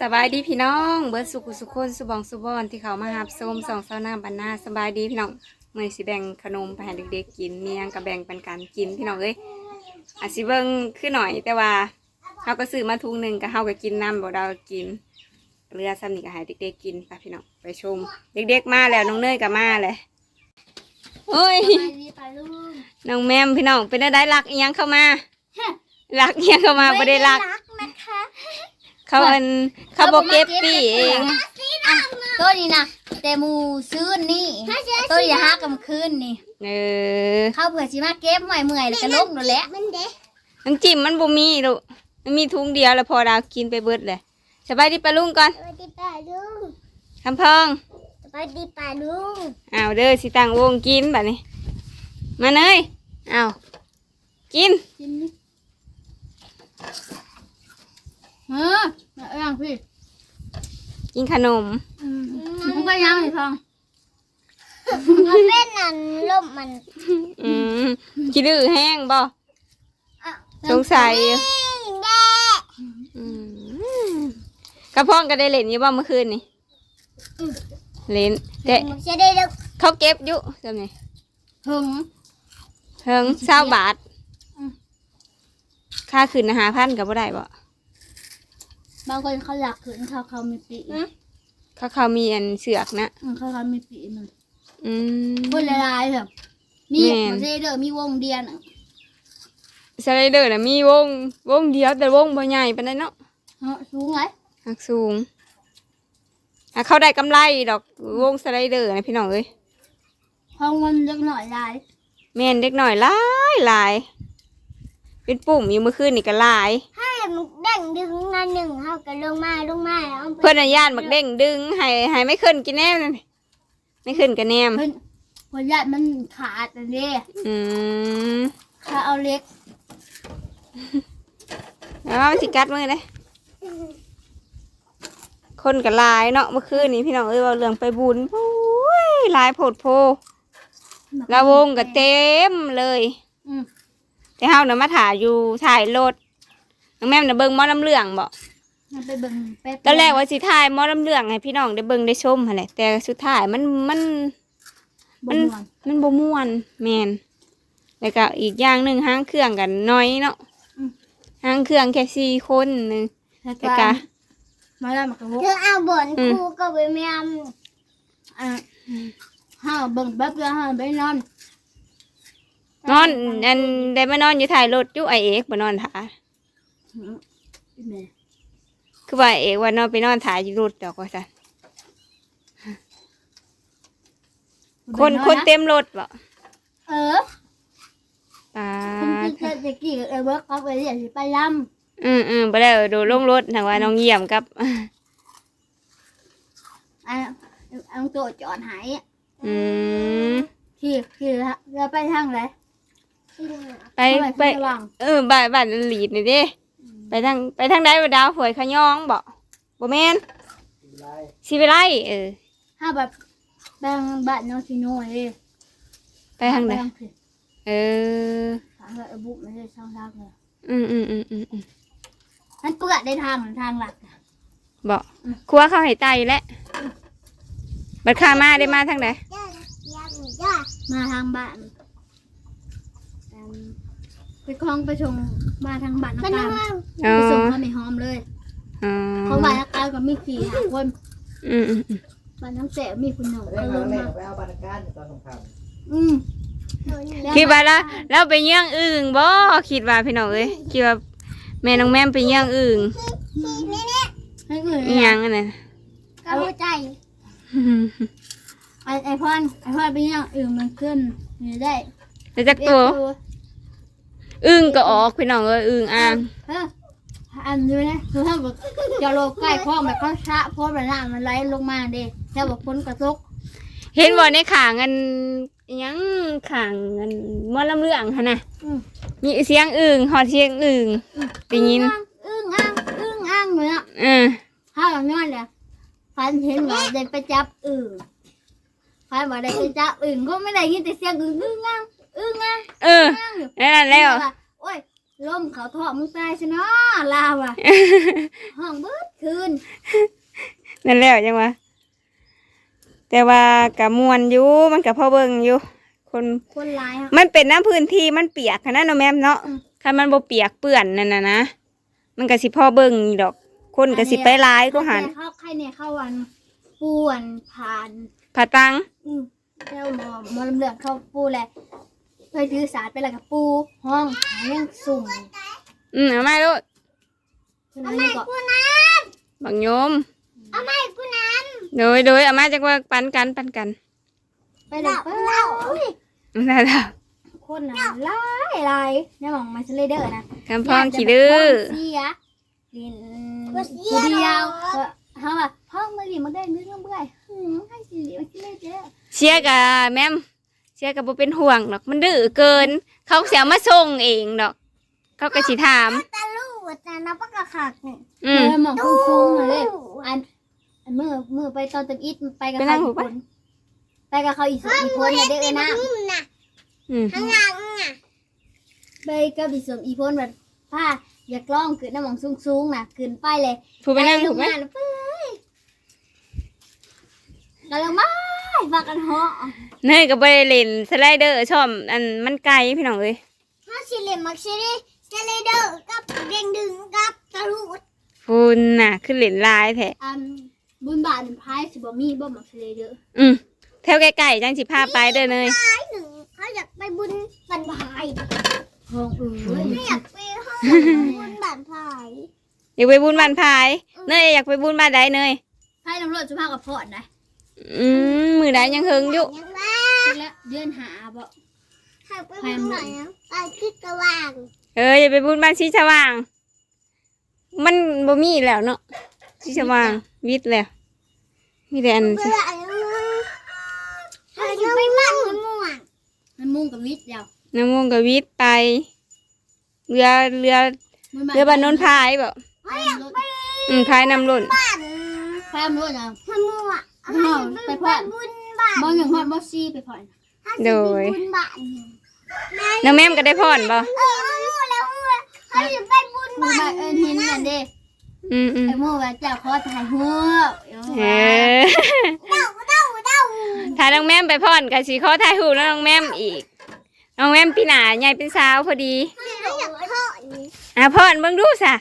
สบายดีพี่น้อง เบิร์ดสุขุสุขคนสุบองสุบอนที่เขามาหาส้มสองเศร้าหน้าบันนาสบายดีพี่น้องเมื่อสิแบ่งขนมไปให้เด็กๆกินเนียงกับแบ่งปันกันกินพี่น้องเอ้ยอาสิเบิ่งขึ้นหน่อยแต่ว่าเขาก็ซื้อมาทุงหนึ่งก็เฮาก็กินน้ำบ่ดาวก็กินเรือซ้ำนี่ก็ให้เด็กๆกินไปพี่น้องไปชม เด็กๆมาแล้วน้องเนยก็มาเลยโอ้ยน้องแมมพี่น้องเป็นได้รักเอียงเข้ามารักเอียงเข้ามาบ่ได้รักนะคะ เขาเป็นเขาบอกเก็บปี้เองอะตัวนี้นะแต่หมูซื้อนี่ตัวนี้ฮักกำคืนนี่เออเข้าเผื่อสิมาเก็บเมื่อยเมื่อยแล้วก็ลงนั่นแหละมันเด้น้ำจิ้มมันบ่มีลูกมันมีถุงเดียวแล้วพอดาวกินไปเบิดเลยสบายดีปะลุงก่อนสวัสดีป้าลุงคำพองสวัสดีป้าลุงอ้าวเด้อสิตั้งวงกินแบบนี้มาเนยอ้าวกินกินนี่ เออเอาอย่างพี่กินขนมมันก็ยังพี่พองมันเป็นนั่นลมมันอืมคิดดื้อแห้งบ่สงสัยอยู่อืมกระพองก็ได้เล่นอยู่บ่เมื่อคืนนี่เล่นแต่จะได้ลูกเขาเก็บอยู่จำไงหึงเพิ่งเศร้าบาทอืมค่าคืนอาหารพันกับบ่ได้บ่ บางคนเขาหลักขืนเขาเขามีปีเขาเขามีอันเสือกนะอืมเขาเขามีปีมันอืมพูดละลายแบบมีแม่นมันจะเด้อมีวงเดียนอะสไลเดอร์น่ะมีวงวงเดียวแต่วงบ่ใหญ่ปานใดเนาะเนาะสูงไหมหักสูงอะเขาได้กำไรดอกวงสไลเดอร์นะพี่น้องเอ้ยห้องมันเล็กหน่อยลายแม่นเด็กหน่อยหลายหลาย เป็นปุ่มอยู่เมื่อคืนนี่ก็หลายให้มันเด้งดึงนั่นหนึ่งเขาก็ลงมาลงมาเอาไปเพื่อนอาญาตบักเด้งดึงให้ให้ไม่ขึ้นกินแนมนั่นไม่ขึ้นกันแนม เพิ่นพอญาติมันขาดอันนี้อืมขาเอาเล็กแล้วมันสิกัดมือเลยคนกับลายเนาะเมื่อคืนนี้พี่น้องเอ้ยเราเรื่องไปบุญโอ้ยหลายโผดโพละวงก็เต็มเลย อืมแต่เฮาเนี่ยมาถ่ายอยู่ถ่ายรถ น้องแม่มน่ะเบิ่งหมอลำเรื่องบ่มันไปเบิ่งแป๊บตอนแรกว่าสิถ่ายหมอลำเรื่องให้พี่น้องได้เบิ่งได้ชมหั่นแหละแต่สุดท้ายมันมัน บ่ม่วน มันบ่ม่วนแม่นแล้วก็อีกอย่างหนึ่งห้างเครื่องกันน้อยเนาะห้างเครื่องแค่สี่คนหนึงแล้วแต่ก็กะมาแล้วมันก็วกเธอเอาบนอืม ครูก็ไปแม่มอะห้าเบิ่งแป๊บเดียวห้าไปนอนนอนอันได้มานอนอยู่ถ่ายรถอยู่ไอเอกบ่นอนถ่าอืม แม่คือว่าไอ้เอกว่านอนไปนอนถ่ายอยู่รถดอกว่าซั่นคนคนเต็มรถบ่เออตาคนที่เจะจะกี่กับเอเวิร์กเขาไปเรียนสิไปลอืมอืมบ่ได้ดูลงรถทางว่าน้องเยี่ยมกับำอะเอาตัวจอดหายอะอืมขี่ขี่แล้วไปทางไหนไปทางหนไปสว่างเออบ้านบ้านหลีดนี่เด้ ไปทางไปทางใดบ่ดาวหวยขะยองบ่บ่แม่นสิไปไล่เออถ้าแบบแบงบ้านน้องซิโน่เลยไปทางใดไปผิดเออทางแบบบุ๊กไม่ใช่ช่องทางเลยอืมอืมอืมอืมอืมนั่นเปื้อได้ทางหรือทางหลักอะบ่ครัวเข้าให้ไตแล้วบัดข้ามาได้มาทางใดย่าย่าย่ามาทางบ้านอืม ไปคลองไปชงมาทางบ้านมันน้ำต้ตาองลอ๋อไปส่งเขาไม่หอมเลยอ๋อเขาบ้านน้ำตาลก็มีขี่หาคนอืมอืมอืมบ้านน้ำเสมีคุณหนูเรื่ก็องลเรางเล่มานไปเอาบรรยากาศตอนสงครามอืมคิดว่าละเราไปเยี่ยงอึ่งบ่คิดว่าพี่น้องเอ้ยคิดว่าแม่น้องแม่มไปเยี่ยงอึ่งให้อื่นอีหยังอันนั้นก็เข้าใจไอไอพอนไอพอนเป็นยังอื่นมันขึ้นนี่ได้แล้วจักตัว อึ่งก็ออกพี่น้องเอ้ยอึ่งอ่างเฮ้ยอันนี้นะคือถ้าแบบจะโลใกล้คลองแบบเขาชะเพราะแบบน้ำมันไหลลงมาเด้ถ้าแบบฝนกระตกเห็นบ่ในขางอันอิหยังขางอันมอลำเรื่องหั่นน่ะอืมมีเสียงอึ่งฮอดเสียงอึ่งได้ยินอึ้งอ่างอึ้งอ่างเหมือนอะเออถ้าแบบนั้นเลยฟันเห็นว่าได้ไปจับอึ่งฟันว่าได้ไปจับอึ่งก็ไม่ได้ยินแต่เสียงอึ่งอึ้งอ่าง อึ้งอ่างเอออ่างอยู่นั่นนะแล้วโอ้ยล่มเขาท่อมึงตายซะเนาะลาวอะห้องเบิดคืนนั่นแหละจังวะแต่ว่ากะมวนอยู่มันกะพ่อเบิ่งอยู่ คนคนร้ายอะมันเป็นน้ำพื้นที่มันเปียกขนาดเนาะแม่มเนาะอืมคันมันบ่เปียกเปื้อนนั่นน่ะนะมันก็สิพ่อเบิ่งอยู่ดอก คนก็สิไปหลายก็หันแต่เข้าใครเนี่ยเข้าวันปูอันผ่านผาตังอืมเจ้าหมอหมอลำเลืองเข้าปูแหละ ไปถือสารไปแล้วกับปูห้องเลี้ยงสุ่มอืมเอามาลูกฉะนั้นนี่ก็บังโยมเอาไม่กูน้โดยโดยเอามาจักว่าปันกันปันกันไปเลยไปเลยนั่นล่ะคนน่ะหลายหลายเนี่ยมองมันสไลเดอร์นะคำพ้องขี้ดื้อเสียดินผู้เดียวเออเขาว่าพ่อมาดิมาได้เรื่องเบื่อหืมให้สิเดียวสไลเดอร์เชียร์กับแม่ม เชียร์กับบ่เป็นห่วงดอก มันดื้อเกิน เขาเสียมาส่งเองดอก เขาก็สิถามำตาลูกแต่นับปากกาขักเนี่ยอืม เออหมองฟุ้งๆเลยอันอันมือมือไปตอนตึกอิดไปกับไปนั่เขางหูอีกปะคนไปกับเขาอีกสองอีกคนน่ะเด้อนะนิ่มนะอืมข้างหลังน่ะไปกับอีกสองอีกคนแบบผ้าอยากลองขึ้นน้ำหมองสูงๆน่ะขึ้นไปเลยผู้ไปนั่งลถูงกไหมมาแล้วไปกำลังมาฝากกันเหาะ เนยก็บ่ได้เล่นสไลเดอร์ชอบอันมันไกลพี่น้องเอ้ยถ้าสิเลมักซิลิสไลเดอร์กับเด้งดึงกับตาลูกคุณน่ะขึ้นเล่นหลายแท้อันบุญบาทหนึ่งพายสิบ่มีบ่มักเลยเด้ออืมแถวใกล้ๆจังสิพาไปเด้อเนยท้ายหนึ่งเขาอยากไปบุญบันพายห้องเอ้ยไม่อยากไปห้องบุญบันพายอยากไปบุญบ้านพายเนยอยากไปบุญบ้านใดเนยให้ตำรวจสุภาพกับพอดนะ อืมมือใดยังเฮิงอยู่ยังว่าเสร็จแล้วเดือนหาบ่ให้ไปบุญหน่อยนะไปคิดกระว่างเอออย่าไปบุญบ้านชีสว่าง มันบ่มีแล้วเนาะชีสว่างวิทย์แล้วมีแต่อันเพื่ออะไรให้จะไปบ้านม่วงมันมุ่งกับวิทย์เดียวน้ำมงกับวิทย์ไป เรือเรือบุญบาทเรือบ้านโนนพายบ่พายรถอืมพายนำล้นบ้านพายรถนะพม่วง ไปบุญบ้านบ่หนึ่งฮอดบ่ซีไปพอดโดย บุญบ้านน้องแม่มก็ได้พรบ่เออรู้แล้วรู้แล้วเขาจะไปบุญบุญบ้าบานทเอิ้นเห็นนั่นเด้อืมอืมไอ้โม่ว่าเจ้าขอถ่ายรูปเออเต้าเต้าเต้าถ้าน้องแม่มไปพรก็สิขอถ่ายรูปแล้วน้องแม่มอีก น้องแม่มปีหน้าใหญ่เป็นสาวพอดีเขาอยากทอดนี่อะพรเบิ่งดูซะ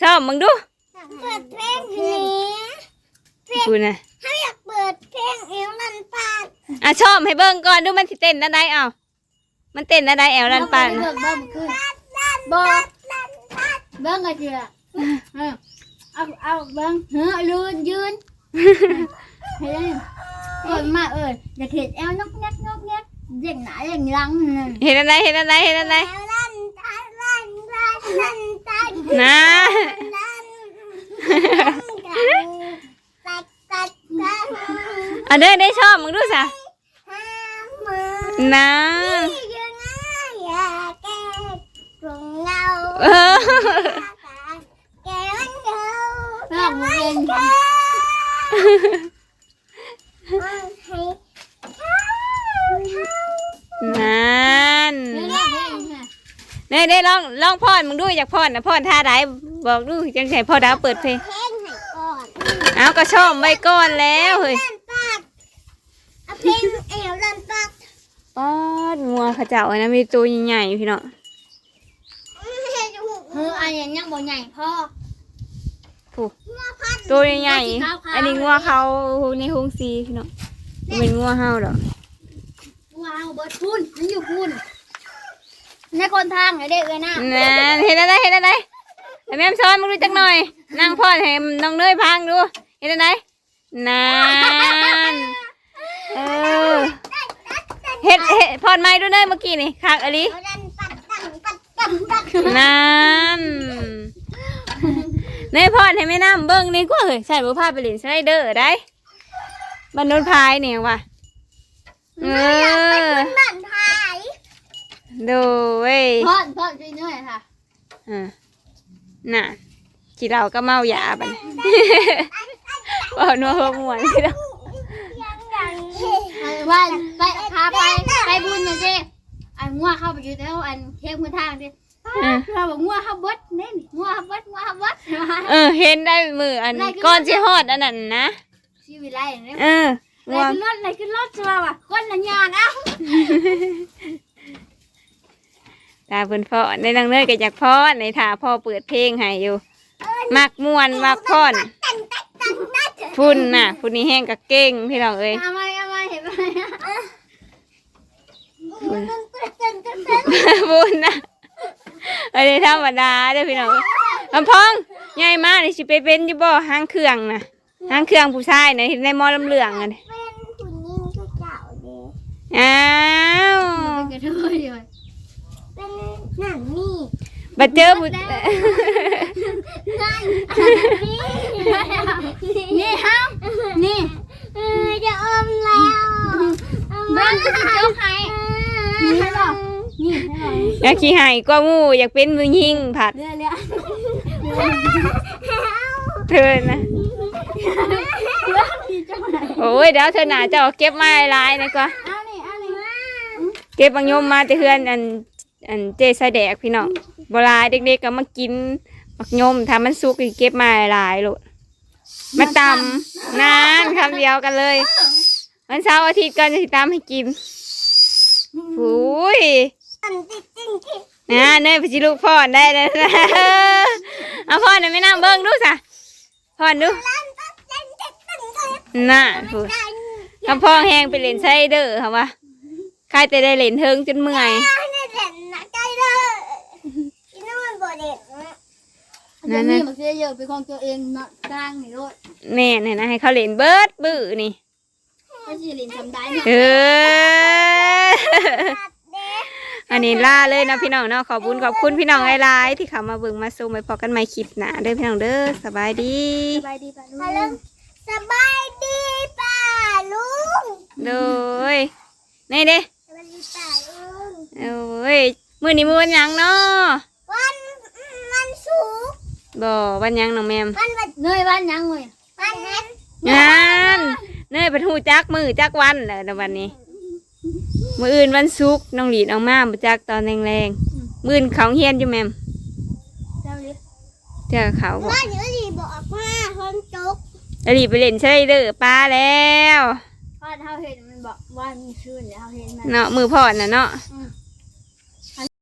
ชอบเบิ่งดู เปิดเพลงนี้ คุณน่ะเขาอยากเปิดเพลงเอวลันปาดอะชอบให้เบิ่งก่อนดูมันสิเต้นได้เอามันเต้นได้แอวลันปันเบิ่งเบิ่งขึ้นบ่เบิ่งก็เจือเออเอาเอาเบิ่งเฮ้อยืนยืนเฮ้ยเอิ้นมาเอิ้นอยากเห็นแอวนกแงกนกแงกเด้งหน้าเด้งหลังนั่นเห็นอะไรเห็นอะไรเห็นอะไรเอวลันตาลันลันลันตันนะลันตัดตัดตัด อะเด้อได้ชอบมึงดูซะห้ามือนะที่ยังไงอยากแก้กรงเงาเออแก้วันเงาเบิ่งบ่เป็นแก้ให้นั่นเบิ่งเบิ่งค่ะเด้ได้ลองลองพรมึงดูอยากพรนะพรท่าใดบอกดูจังไสพ่อดาวเปิดเพลง เพลงให้ก่อน เอาก็ชอบไว้ก่อนแล้วเฮ้ยลันปากเอาเพลงเอวลันปากป๊อดงัวเขาเจ้าอันนั้นมีตัวใหญ่ๆพี่เนาะเฮ้ออันยังยังบ่ใหญ่พ่อตัวใหญ่ๆอันนี้งัวเขาในฮงซีพี่เนาะบ่เป็นงัวเฮาดอกว้าวเบิดพูนมันอยู่พูนในคนทางไอ้เด็กเลยนะนั่นเห็นอะไรเห็นอะไรไอ้แม่มซ้อนมึงดูจักหน่อย นั่งพรให้น้องเนยพังดู เห็นอะไรนั่นเออเฮ็ดเฮ็ดพรไม้ดูเนยเมื่อกี้นี่คักอลิเอาลันปัดตังปัดตังปัดนั่นเนยพรให้แม่น้ำเบิ้งนี่ก็เฮ้ยใส่บุพาไปเล่นสไลเดอร์ได้บรรนุนพายเนี่ยว่ะเออบ้านไทยดูเว้ยพ่อพ่อช่วยหน่อยค่ะอ่าน่ะกี่เราก็เมายาบัดน ว่านัวหัวหมวนพี่น้องยังยังว่าไปพาไปไปบุญหน่อยสิอันงัวเข้าไปอยู่แล้วอันเทพพื้นทางสิป้าเออเราบอกงัวฮับเบิดเน่นงัวฮับเบิดงัวฮับเบิดเออเห็นได้มืออันก้อนสิฮอดอันนั้นนะชีวิตไรเนี่ยเออไหนว่าขึ้นรถไหนขึ้นรถใช่ป่ะคนละยางเอ้าตาเพิ่นพ่อในนางเนยก็อยากพ่อในท่าพ่อเปิดเพลงให้อยู่มักม่วนมักพ่อนตันตันตันตัน พุ่นน่ะพุ่นนี่แห้งก็เก่งพี่น้องเอ้ยเอามาเอามาเห็นไหมตันตันตันตันพุ่นน่ะอันนี้ธรรมดาเด้อพี่น้องลำพองใหญ่มากนี่สิไปเป็นอยู่บ่หางเครื่องน่ะหางเครื่องผู้ชายน่ะเห็นในหมอลำเหลืองอะนี่เป็นผู้หญิงก็เจ้าเด้อ้าวเป็นกระเทยเลยเป็นหนังนี่บัดเจอผู้ นี่ฮานี่จะอมแล้วเบิ้งจะยกให้นี่ให้บ่นี่ให้บ่ออยากขี้หายกว่ามู่อยากเป็นมือยิงผัดเรื่อยเรื่อยเธอนะโอ้ยเดี๋ยวเธอหนาจะเก็บไมาหลายนะก็เก็บบางยมมาแต่เฮือนอันอันเจใส่แดกพี่น้องโบราเด็กๆก็มากิน บักยมถ้ามันสุกก็เก็บมาหลายๆลูกมาตำนานคำเดียวกันเลย วันเสาร์อาทิตย์ก็จะตามให้กินหูยตันติดจริงจริงนะเนยไปจิลูกพ่อนได้เลยนะเอาพ่อนน่ะไม่นั่งเบิ้งดูสะพ่อนดูตันตันตันตันตันตันน่ะพูดคำพ่อแห้งไปเล่นไซเดอร์ค่ะวะใครแต่ได้เล่นเทิงจนเมื่อย ให้เด่นนะใจเลยกินน้ำมันบ่เด่นนะ นั่นนี่มันจะเยอะเป็นของตัวเองเนาะกลางนี่โลดแม่เนี่ยนะให้เขาเล่นเบิร์ดบื้อนี่ก็สิลินทำได้เนี่ยเออตัดเด็กอันนี้ล่าเลยนะพี่น้องเนาะขอบคุญขอบคุณพี่น้องหลายๆที่เขามาเบิ่งมาชมไปพอกันใหม่คลิปหน้าเด้อพี่น้องเด้อสบายดี สบายดีป่ะลูฮัลโหลกสบายดีป่าลุงโดยนี่เด้สบายดีป่าลุงโอ้ยมื้อนี้มื้อวันหยังเนาะวันวันศุกร์ บ่วันหยังน้องแมมวันวันเนยบ้านยังเว้ยวันนั้นงานเนยเป็นหูจักมือจักวันแหละในวันนี้ มื้ออื่นวันศุกร์น้องหลีดออกมาบ่จักตอนแรงๆมื้ออื่นเขาเฮียนอยู่แมมเจ้าลิเจอเขาบ่ว่าเดี๋ยวดีบอกว่าคนตกอหลีไปเล่นใช่เด้อป้าแล้วพ่อเท่าเห็นมันบอกว่ามีชื่อเดี๋ยวเท่าเห็นมันเนาะมือพอดน่ะเนาะอื